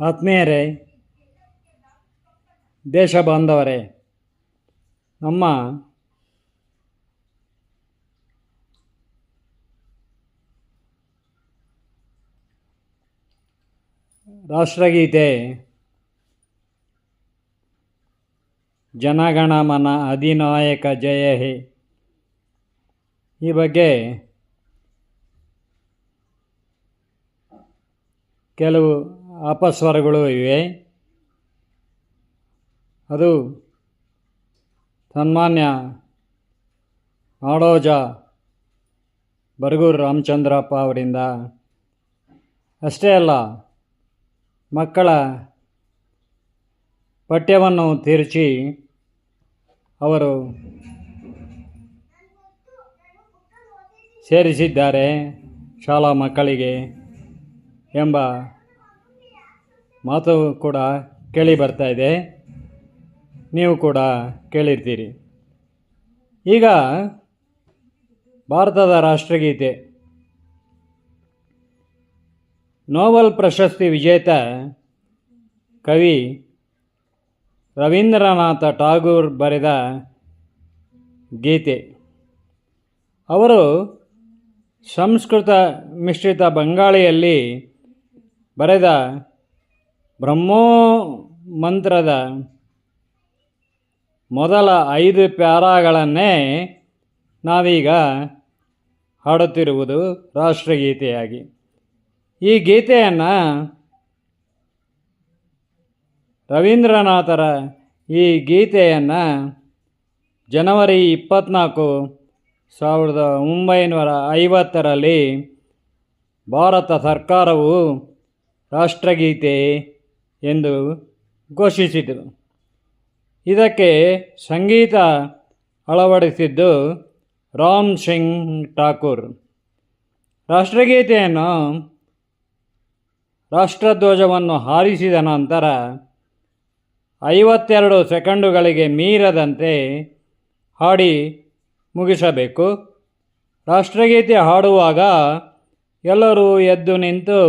ಆತ್ಮೀಯರೇ ದೇಶ ಬಾಂಧವರೇ ನಮ್ಮ ರಾಷ್ಟ್ರಗೀತೆ ಜನಗಣಮನ ಅಧಿನಾಯಕ ಜಯ ಹೇ. ಈ ಬಗ್ಗೆ ಕೆಲವು ಅಪಸ್ವರಗಳು ಇವೆ. ಅದು ಸನ್ಮಾನ್ಯ ನಾಡೋಜ ಬರಗೂರು ರಾಮಚಂದ್ರಪ್ಪ ಅವರಿಂದ. ಅಷ್ಟೇ ಅಲ್ಲ, ಮಕ್ಕಳ ಪಠ್ಯವನ್ನು ತಿರುಚಿ ಅವರು ಸೇರಿಸಿದ್ದಾರೆ ಶಾಲಾ ಮಕ್ಕಳಿಗೆ ಎಂಬ ಮಾತು ಕೂಡ ಕೇಳಿ ಬರ್ತಾ ಇದೆ. ನೀವು ಕೂಡ ಕೇಳಿರ್ತೀರಿ. ಈಗ ಭಾರತದ ರಾಷ್ಟ್ರಗೀತೆ. ನೋಬಲ್ ಪ್ರಶಸ್ತಿ ವಿಜೇತ ಕವಿ ರವೀಂದ್ರನಾಥ ಟಾಗೂರ್ ಬರೆದ ಗೀತೆ. ಅವರು ಸಂಸ್ಕೃತ ಮಿಶ್ರಿತ ಬಂಗಾಳಿಯಲ್ಲಿ ಬರೆದ ಬ್ರಹ್ಮೋ ಮಂತ್ರದ ಮೊದಲ ಐದು ಪ್ಯಾರಾಗಳನ್ನೇ ನಾವೀಗ ಹಾಡುತ್ತಿರುವುದು ರಾಷ್ಟ್ರಗೀತೆಯಾಗಿ. ಈ ಗೀತೆಯನ್ನು ರವೀಂದ್ರನಾಥರ ಈ ಗೀತೆಯನ್ನು ಜನವರಿ ಇಪ್ಪತ್ನಾಲ್ಕು ಸಾವಿರದ ಒಂಬೈನೂರ ಐವತ್ತರಲ್ಲಿ ಭಾರತ ಸರ್ಕಾರವು ರಾಷ್ಟ್ರಗೀತೆ ಎಂದು ಘೋಷಿಸಿದರು. ಇದಕ್ಕೆ ಸಂಗೀತ ಅಳವಡಿಸಿದ್ದು ರಾಮ್ ಸಿಂಗ್ ಠಾಕೂರ್. ರಾಷ್ಟ್ರಗೀತೆಯನ್ನು ರಾಷ್ಟ್ರಧ್ವಜವನ್ನು ಹಾರಿಸಿದ ನಂತರ ಐವತ್ತೆರಡು ಸೆಕೆಂಡುಗಳಿಗೆ ಮೀರದಂತೆ ಹಾಡಿ ಮುಗಿಸಬೇಕು. ರಾಷ್ಟ್ರಗೀತೆ ಹಾಡುವಾಗ ಎಲ್ಲರೂ ಎದ್ದು ನಿಂತು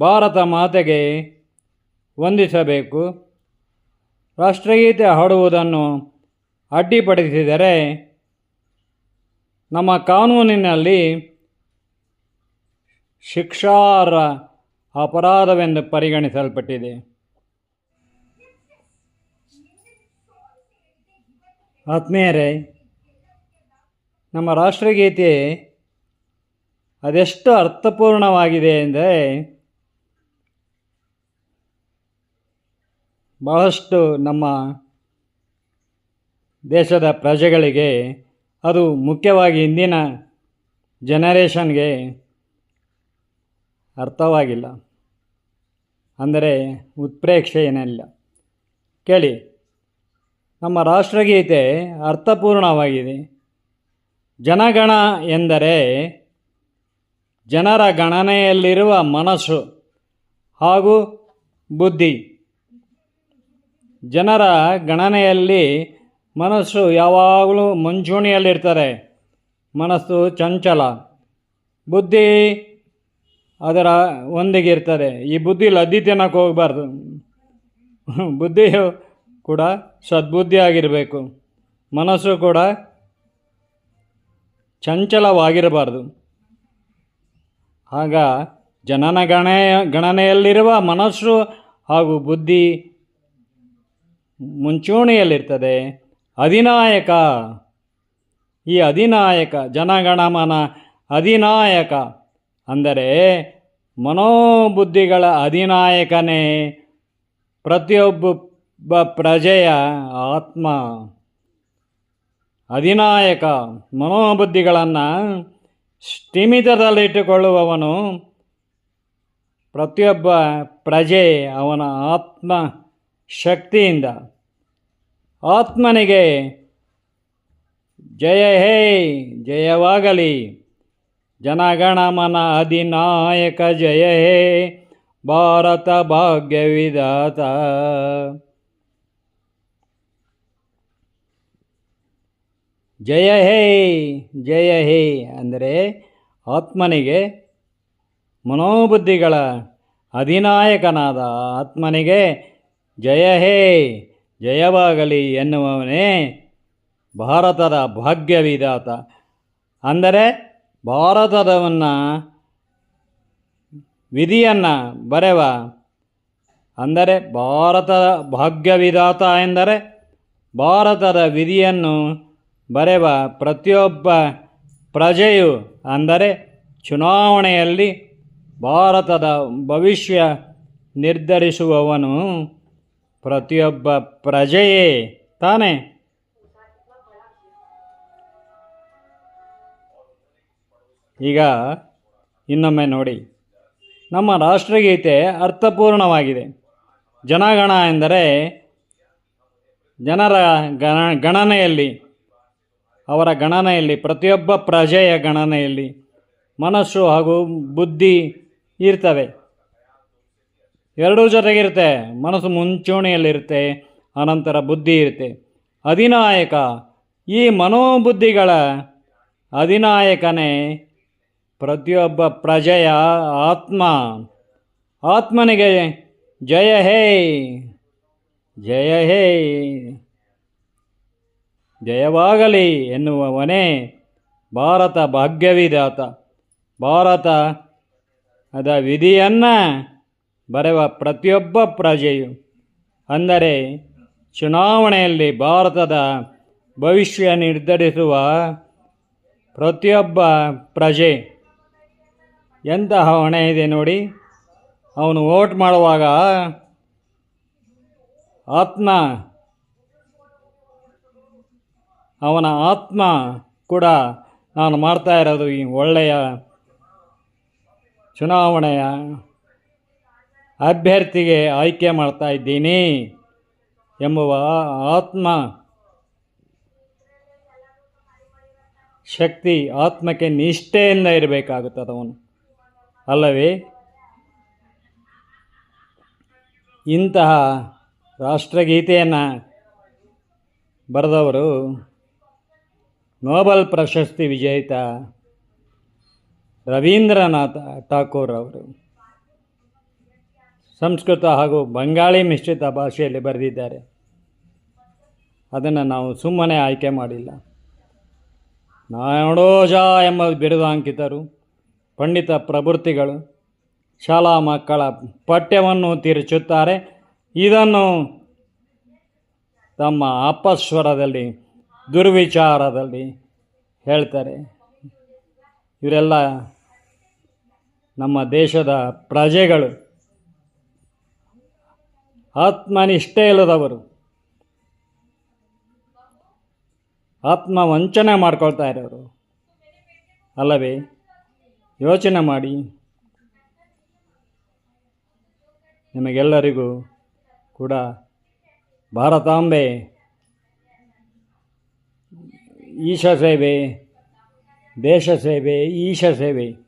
ಭಾರತ ಮಾತೆಗೆ ವಂದಿಸಬೇಕು. ರಾಷ್ಟ್ರಗೀತೆ ಹಾಡುವುದನ್ನು ಅಡ್ಡಿಪಡಿಸಿದರೆ ನಮ್ಮ ಕಾನೂನಿನಲ್ಲಿ ಶಿಕ್ಷಾರ ಅಪರಾಧವೆಂದು ಪರಿಗಣಿಸಲ್ಪಟ್ಟಿದೆ. ಆತ್ಮೀಯರೇ, ನಮ್ಮ ರಾಷ್ಟ್ರಗೀತೆ ಅದೆಷ್ಟು ಅರ್ಥಪೂರ್ಣವಾಗಿದೆ ಎಂದರೆ ಬಹಳಷ್ಟು ನಮ್ಮ ದೇಶದ ಪ್ರಜೆಗಳಿಗೆ, ಅದು ಮುಖ್ಯವಾಗಿ ಇಂದಿನ ಜನರೇಷನ್ಗೆ ಅರ್ಥವಾಗಿಲ್ಲ. ಅಂದರೆ ಉತ್ಪ್ರೇಕ್ಷೆ ಏನಿಲ್ಲ. ಕೇಳಿ, ನಮ್ಮ ರಾಷ್ಟ್ರಗೀತೆ ಅರ್ಥಪೂರ್ಣವಾಗಿದೆ. ಜನಗಣ ಎಂದರೆ ಜನರ ಗಣನೆಯಲ್ಲಿರುವ ಮನಸ್ಸು ಹಾಗೂ ಬುದ್ಧಿ. ಜನರ ಗಣನೆಯಲ್ಲಿ ಮನಸ್ಸು ಯಾವಾಗಲೂ ಮುಂಚೂಣಿಯಲ್ಲಿರ್ತಾರೆ ಮನಸ್ಸು ಚಂಚಲ. ಬುದ್ಧಿ ಅದರ ಒಂದಿಗಿರ್ತದೆ. ಈ ಬುದ್ಧಿ ಲದ್ದಿ ತಿನ್ನಕ್ಕೆ ಹೋಗಬಾರ್ದು. ಬುದ್ಧಿಯು ಕೂಡ ಸದ್ಬುದ್ಧಿ ಆಗಿರಬೇಕು. ಮನಸ್ಸು ಕೂಡ ಚಂಚಲವಾಗಿರಬಾರ್ದು. ಆಗ ಜನನ ಗಣ, ಗಣನೆಯಲ್ಲಿರುವ ಮನಸ್ಸು ಹಾಗೂ ಬುದ್ಧಿ ಮುಂಚೂಣಿಯಲ್ಲಿರ್ತದೆ. ಅಧಿನಾಯಕ. ಈ ಅಧಿನಾಯಕ, ಜನಗಣಮನ ಅಧಿನಾಯಕ ಅಂದರೆ ಮನೋಬುದ್ಧಿಗಳ ಅಧಿನಾಯಕನೇ ಪ್ರತಿಯೊಬ್ಬ ಪ್ರಜೆಯ ಆತ್ಮ. ಅಧಿನಾಯಕ, ಮನೋಬುದ್ಧಿಗಳನ್ನು ಸ್ಥಿಮಿತದಲ್ಲಿಟ್ಟುಕೊಳ್ಳುವವನು ಪ್ರತಿಯೊಬ್ಬ ಪ್ರಜೆ, ಅವನ ಆತ್ಮ. ಶಕ್ತಿಯಿಂದ. ಆತ್ಮನಿಗೆ ಜಯ ಹೇ, ಜಯವಾಗಲಿ. ಜನಗಣಮನ ಅಧಿನಾಯಕ ಜಯ ಹೇ, ಭಾರತ ಭಾಗ್ಯ ವಿಧಾತ. ಜಯ ಹೇ ಜಯ ಹೇ ಅಂದರೆ ಆತ್ಮನಿಗೆ ಮನೋಬುದ್ಧಿಗಳ ಅಧಿನಾಯಕನಾದ ಆತ್ಮನಿಗೆ ಜಯ ಹೇ ಜಯವಾಗಲಿ ಎನ್ನುವವನೇ ಭಾರತದ ಭಾಗ್ಯವಿದಾತ ಅಂದರೆ ಭಾರತದವನ್ನು ವಿಧಿಯನ್ನು ಬರೆವ, ಅಂದರೆ ಭಾರತದ ಭಾಗ್ಯವಿದಾತ ಎಂದರೆ ಭಾರತದ ವಿಧಿಯನ್ನು ಬರೆವ ಪ್ರತಿಯೊಬ್ಬ ಪ್ರಜೆಯು, ಅಂದರೆ ಚುನಾವಣೆಯಲ್ಲಿ ಭಾರತದ ಭವಿಷ್ಯ ನಿರ್ಧರಿಸುವವನು ಪ್ರತಿಯೊಬ್ಬ ಪ್ರಜೆಯೇ ತಾನೇ? ಈಗ ಇನ್ನೊಮ್ಮೆ ನೋಡಿ. ನಮ್ಮ ರಾಷ್ಟ್ರಗೀತೆ ಅರ್ಥಪೂರ್ಣವಾಗಿದೆ. ಜನಗಣ ಎಂದರೆ ಜನರ ಗಣ, ಗಣನೆಯಲ್ಲಿ, ಅವರ ಗಣನೆಯಲ್ಲಿ, ಪ್ರತಿಯೊಬ್ಬ ಪ್ರಜೆಯ ಗಣನೆಯಲ್ಲಿ ಮನಸ್ಸು ಹಾಗೂ ಬುದ್ಧಿ ಇರ್ತವೆ. ಎರಡೂ ಜೊತೆಗಿರುತ್ತೆ. ಮನಸ್ಸು ಮುಂಚೂಣಿಯಲ್ಲಿರುತ್ತೆ, ಅನಂತರ ಬುದ್ಧಿ ಇರುತ್ತೆ. ಅಧಿನಾಯಕ, ಈ ಮನೋಬುದ್ಧಿಗಳ ಅಧಿನಾಯಕನೇ ಪ್ರತಿಯೊಬ್ಬ ಪ್ರಜೆಯ ಆತ್ಮ. ಆತ್ಮನಿಗೆ ಜಯ ಹೇ ಜಯ ಹೇ, ಜಯವಾಗಲಿ ಎನ್ನುವವನೇ ಭಾರತ ಭಾಗ್ಯವಿದಾತ ಭಾರತ ಅದ ವಿಧಿಯನ್ನು ಬರೆವ ಪ್ರತಿಯೊಬ್ಬ ಪ್ರಜೆಯು ಅಂದರೆ ಚುನಾವಣೆಯಲ್ಲಿ ಭಾರತದ ಭವಿಷ್ಯ ನಿರ್ಧರಿಸುವ ಪ್ರತಿಯೊಬ್ಬ ಪ್ರಜೆ. ಎಂತಹ ಹೊಣೆ ಇದೆ ನೋಡಿ. ಅವನು ವೋಟ್ ಮಾಡುವಾಗ ಆತ್ಮ, ಅವನ ಆತ್ಮ ಕೂಡ ನಾನು ಮಾಡ್ತಾ ಇರೋದು ಈ ಒಳ್ಳೆಯ ಚುನಾವಣೆಯ ಅಭ್ಯರ್ಥಿಗೆ ಆಯ್ಕೆ ಮಾಡ್ತಾ ಇದ್ದೀನಿ ಎಂಬುವ ಆತ್ಮ ಶಕ್ತಿ ಆತ್ಮಕ್ಕೆ ನಿಷ್ಠೆಯಿಂದ ಇರಬೇಕಾಗುತ್ತದೆ ಅವನು. ಅಲ್ಲವೇ? ಇಂತಹ ರಾಷ್ಟ್ರಗೀತೆಯನ್ನು ಬರೆದವರು ನೋಬಲ್ ಪ್ರಶಸ್ತಿ ವಿಜೇತ ರವೀಂದ್ರನಾಥ ಠಾಕೂರ್ ಅವರು. ಸಂಸ್ಕೃತ ಹಾಗೂ ಬಂಗಾಳಿ ಮಿಶ್ರಿತ ಭಾಷೆಯಲ್ಲಿ ಬರೆದಿದ್ದಾರೆ. ಅದನ್ನು ನಾವು ಸುಮ್ಮನೆ ಆಯ್ಕೆ ಮಾಡಿಲ್ಲ. ನಾಡೋಜ ಎಂಬ ಬಿರುದಾಂಕಿತರು, ಪಂಡಿತ ಪ್ರವೃತ್ತಿಗಳು ಶಾಲಾ ಮಕ್ಕಳ ಪಠ್ಯವನ್ನು ತಿರುಚುತ್ತಾರೆ ಇದನ್ನು ತಮ್ಮ ಅಪಸ್ವರದಲ್ಲಿ, ದುರ್ವಿಚಾರದಲ್ಲಿ ಹೇಳ್ತಾರೆ. ಇವರೆಲ್ಲ ನಮ್ಮ ದೇಶದ ಪ್ರಜೆಗಳು. ಆತ್ಮನಿಷ್ಠೆ ಇಲ್ಲದವರು ಆತ್ಮ ವಂಚನೆ ಮಾಡ್ಕೊಳ್ತಾ ಇರೋರು. ಅಲ್ಲವೇ? ಯೋಚನೆ ಮಾಡಿ. ನಿಮಗೆಲ್ಲರಿಗೂ ಕೂಡ ಭಾರತಾಂಬೆ ಈಶ ಸೇವೆ, ದೇಶ ಸೇವೆ, ಈಶ ಸೇವೆ.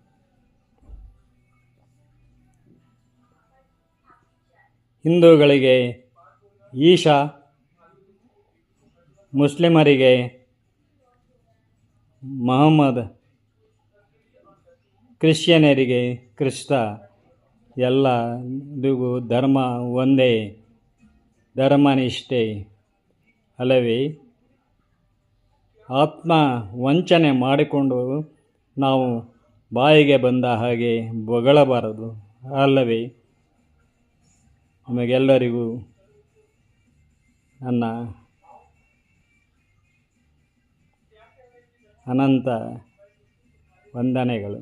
ಹಿಂದೂಗಳಿಗೆ ಈಶಾ, ಮುಸ್ಲಿಮರಿಗೆ ಮಹಮ್ಮದ್ ಕ್ರಿಶ್ಚಿಯನರಿಗೆ ಕ್ರಿಸ್ತ. ಎಲ್ಲದಿಗೂ ಧರ್ಮ ಒಂದೇ, ಧರ್ಮನಿಷ್ಠೆ ಅಲ್ಲವೇ? ಆತ್ಮ ವಂಚನೆ ಮಾಡಿಕೊಂಡು ನಾವು ಬಾಯಿಗೆ ಬಂದ ಹಾಗೆ ಬೊಗಳಬಾರದು ಅಲ್ಲವೇ? ನಿಮಗೆಲ್ಲರಿಗೂ ನನ್ನ ಅನಂತ ವಂದನೆಗಳು.